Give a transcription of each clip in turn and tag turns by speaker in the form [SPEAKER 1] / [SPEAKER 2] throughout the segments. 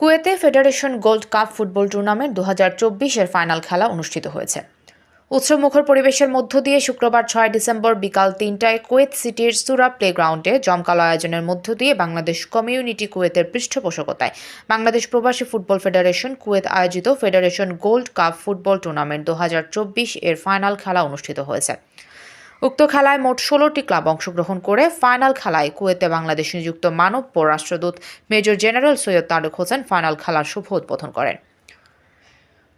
[SPEAKER 1] কুয়েতে federation gold cup football tournament দু হাজার চব্বিশ এর ফাইনাল খেলা অনুষ্ঠিত হয়েছে। উৎসবমুখর পরিবেশের মধ্য দিয়ে শুক্রবার ছয় ডিসেম্বর বিকাল তিনটায় কুয়েত সিটির সুরা প্লেগ্রাউন্ডে জমকালো আয়োজনের মধ্য দিয়ে বাংলাদেশ কমিউনিটি কুয়েতের পৃষ্ঠপোষকতায় বাংলাদেশ প্রবাসী ফুটবল ফেডারেশন কুয়েত আয়োজিত federation gold cup football tournament দু হাজার চব্বিশ এর ফাইনাল খেলা অনুষ্ঠিত হয়েছে। উক্ত খেলায় মোট ষোলোটি ক্লাব অংশগ্রহণ করে ফাইনাল খেলায় কুয়েতে বাংলাদেশ নিযুক্ত মানব পররাষ্ট্রদূত major general Syed Tareq Hossain final খেলার শুভ উদ্বোধন করেন।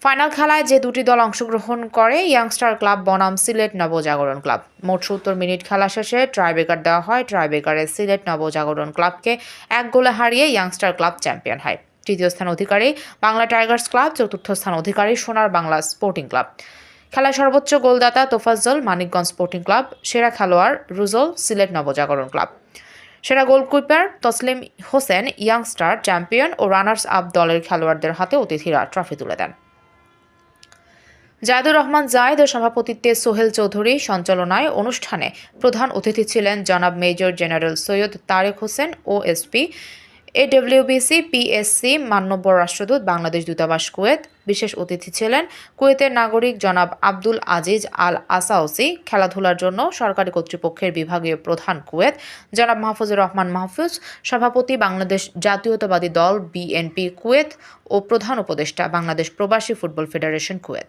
[SPEAKER 1] ফাইনাল খেলায় যে দুটি দল অংশগ্রহণ করে, ইয়াংস্টার ক্লাব বনাম সিলেট নবজাগরণ ক্লাব। মোট সত্তর মিনিট খেলা শেষে ট্রাইবেকার দেওয়া হয়। ট্রাইবেকারে সিলেট নবজাগরণ ক্লাবকে এক গোলে হারিয়ে ইয়াংস্টার ক্লাব চ্যাম্পিয়ন হয়। তৃতীয় স্থান অধিকারী বাংলা টাইগার্স ক্লাব, চতুর্থ স্থান অধিকারী সোনার বাংলা স্পোর্টিং ক্লাব। খেলায় সর্বোচ্চ গোলদাতা তোফাজ্জল, মানিকগঞ্জ স্পোর্টিং ক্লাব, সেরা খেলোয়াড় রুজল, সিলেট নবজাগরণ ক্লাব। সেরা goalkeeper Taslim Hossain youngster champion ও রানার্স আপ দলের খেলোয়াড়দের হাতে অতিথিরা ট্রফি তুলে দেন। জায়দুর রহমান জায়েদের সভাপতিত্বে সোহেল চৌধুরী সঞ্চালনায় অনুষ্ঠানে প্রধান অতিথি ছিলেন জনাব মেজর জেনারেল সৈয়দ তারেক হোসেন ও ওএসপি এডব্লিউবিসি পিএসসি মান্যবর রাষ্ট্রদূত বাংলাদেশ দূতাবাস কুয়েত। বিশেষ অতিথি ছিলেন কুয়েতের নাগরিক জনাব আব্দুল আজিজ আল আসাউসি খেলাধুলার জন্য সরকারি কর্তৃপক্ষের বিভাগীয় প্রধান কুয়েত। জনাব মাহফুজুর রহমান মাহফুজ, সভাপতি বাংলাদেশ জাতীয়তাবাদী দল বিএনপি কুয়েত ও প্রধান উপদেষ্টা বাংলাদেশ প্রবাসী ফুটবল ফেডারেশন কুয়েত।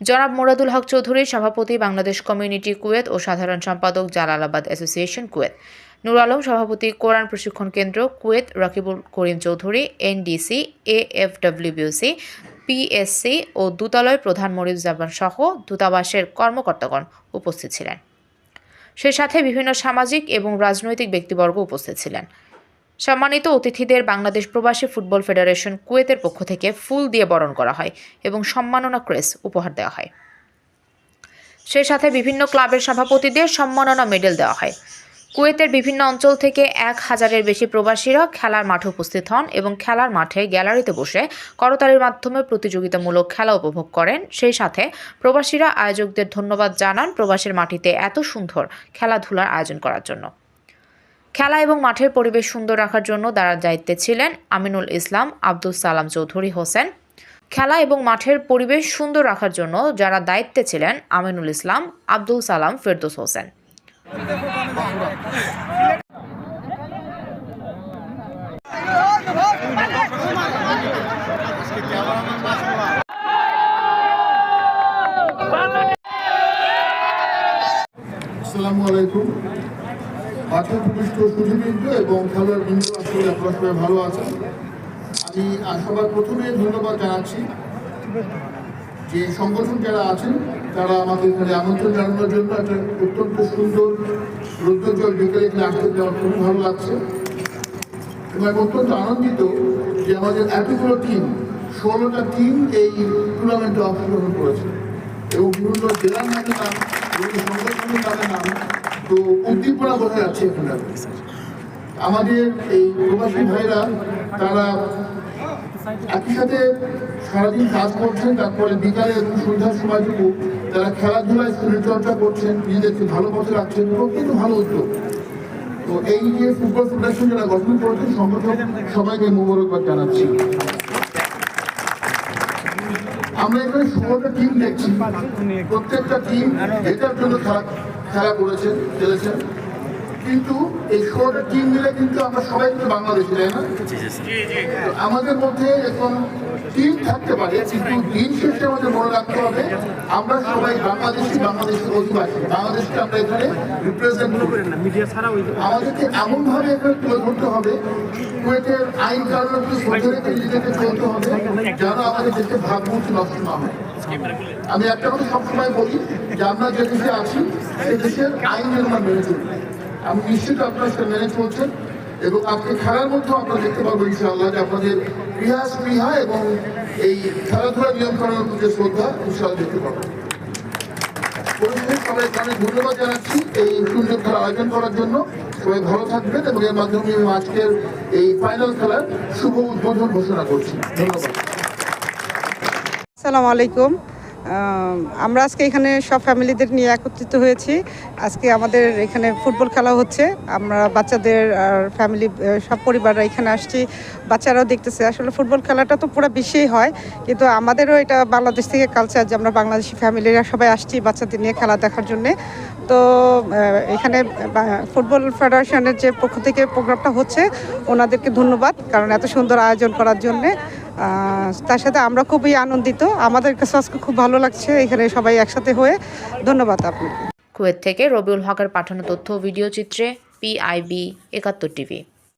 [SPEAKER 1] জনাব মুরাদুল হক চৌধুরী, সভাপতি বাংলাদেশ কমিউনিটি কুয়েত ও সাধারণ সম্পাদক জালালাবাদ অ্যাসোসিয়েশন কুয়েত। নুর আলম সভাপতি কোরআন প্রশিক্ষণ কেন্দ্র Kuwait, Rakibul Karim Chowdhury, NDC, AFWC, PSC ও দূতালয় প্রধান মরিব জামান সহ দূতাবাসের কর্মকর্তাগণ উপস্থিত ছিলেন। সেই সাথে বিভিন্ন সামাজিক এবং রাজনৈতিক ব্যক্তিবর্গ উপস্থিত ছিলেন। সম্মানিত অতিথিদের বাংলাদেশ প্রবাসী ফুটবল ফেডারেশন কুয়েতের পক্ষ থেকে ফুল দিয়ে বরণ করা হয় এবং সম্মাননা ক্রেস উপহার দেওয়া হয়। সেই সাথে বিভিন্ন ক্লাবের সভাপতিদের সম্মাননা মেডেল দেওয়া হয়। কুয়েতের বিভিন্ন অঞ্চল থেকে এক হাজারের বেশি প্রবাসীরা খেলার মাঠে উপস্থিত হন এবং খেলার মাঠে গ্যালারিতে বসে করতালির মাধ্যমে প্রতিযোগিতামূলক খেলা উপভোগ করেন। সেই সাথে প্রবাসীরা আয়োজকদের ধন্যবাদ জানান প্রবাসের মাটিতে এত সুন্দর খেলাধুলার আয়োজন করার জন্য। খেলা এবং মাঠের পরিবেশ সুন্দর রাখার জন্য তারা দায়িত্বে ছিলেন আমিনুল ইসলাম আব্দুল সালাম চৌধুরী হোসেন। খেলা এবং মাঠের পরিবেশ সুন্দর রাখার জন্য যারা দায়িত্বে ছিলেন আমিনুল ইসলাম, আব্দুল সালাম ফেরদৌস হোসেন।
[SPEAKER 2] আসসালামু আলাইকুম। মাঠে উপবিষ্ট সুধীবৃন্দ এবং খেলোয়াড় বৃন্দ আসলে আপনারা সবাই ভালো আছেন। আমি সবার প্রথমে ধন্যবাদ জানাচ্ছি। যে সংগঠন যারা আছেন, তারা আমাদের এখানে আমন্ত্রণ জানানোর জন্য একটা অত্যন্ত সুন্দর রৌদ্রজল বিকেলে এখানে আসতে দেওয়ার খুবই ভালো লাগছে। এবং আমি অত্যন্ত আনন্দিত যে আমাদের এতগুলো টিম ষোলোটা টিম এই টুর্নামেন্টে অংশগ্রহণ করেছে। এবং বিভিন্ন জেলার নামে নাম, বিভিন্ন সংগঠনের নামে নাম, তো উদ্দীপনা বোঝা যাচ্ছে এখানে। আমাদের এই প্রবাসী ভাইরা, তারা একই সাথে সারাদিন কাজ করছেন, তারপরে বিকালে এবং সন্ধ্যার সময়টুকু তারা খেলাধুলায় শরীরচর্চা করছেন নিজেদেরকে ভালো পথে রাখছেন কিন্তু ভালো উদ্যোগ। তো এই যে ফুটবল ফেডারেশন যারা গঠন করেছেন সংগঠক সবাইকে মোবারকবাদ জানাচ্ছি। আমরা এখানে ষোলোটা টিম দেখছি। প্রত্যেকটা টিম এটার জন্য খেলা খেলা করেছেন, খেলেছেন। কিন্তু এই ষোলোটা টিম মিলে কিন্তু আমরা সবাই কিন্তু বাংলাদেশি তাই না? আমাদের মধ্যে এখন টিম থাকতে পারে কিন্তু দিন শেষে আমাদের মনে রাখতে হবে আমরা সবাই বাংলাদেশি বাংলাদেশের অধিবাসী। বাংলাদেশকে আমরা এখানে রিপ্রেজেন্ট করি আমাদেরকে এমন ভাবে এখানে তুলে ধরতে হবে কুয়েতের আইন কানুনকে শ্রদ্ধা রেখে নিজেদেরকে চলতে হবে যেন আমাদের দেশে ভাবমূর্তি নষ্ট না হয়। আমি একটা কথা সবসময় বলি যে আমরা যে দেশে আছি সেই দেশের আইন নির্মাণ মেনে চলি। আমি নিশ্চিত আপনারা সেটা মেনে চলছেন এবং আপনি খেলার মধ্যেও আপনারা দেখতে পাবো ইনশাআল্লাহ যে আপনাদের প্রিয়া স্পৃহা এবং এই খেলাধুলা নিয়ম কানুনের প্রতি শ্রদ্ধা, ইনশাআল্লাহ দেখতে পাবো ধন্যবাদ জানাচ্ছি এই সুন্দর আয়োজন করার জন্য। সবাই ভালো থাকবেন এবং এর মাধ্যমে এই ফাইনাল খেলার শুভ উদ্বোধন ঘোষণা ধন্যবাদ।
[SPEAKER 3] আসসালামু আলাইকুম। আমরা আজকে এখানে সব ফ্যামিলিদের নিয়ে একত্রিত হয়েছি। আজকে আমাদের এখানে ফুটবল খেলা হচ্ছে। আমরা বাচ্চাদের আর ফ্যামিলি সব পরিবাররা এখানে আসছি। বাচ্চারাও দেখতেছে, আসলে ফুটবল খেলাটা তো পুরো বিশ্বেই হয়। কিন্তু আমাদেরও এটা বাংলাদেশ থেকে কালচার যে আমরা বাংলাদেশি ফ্যামিলিরা সবাই আসছি বাচ্চাদের নিয়ে খেলা দেখার জন্যে। তো এখানে ফুটবল ফেডারেশনের যে পক্ষ থেকে প্রোগ্রামটা হচ্ছে, ওনাদেরকে ধন্যবাদ, কারণ এত সুন্দর আয়োজন করার জন্যে। তার সাথে আমরা খুবই আনন্দিত। আমাদের কাছে আজকে খুব ভালো লাগছে এখানে সবাই একসাথে হয়ে। ধন্যবাদ আপনাকে।
[SPEAKER 1] কুয়েত থেকে রবিউল হকের পাঠানো তথ্য ভিডিও চিত্রে পিআইবি একাত্তর টিভি।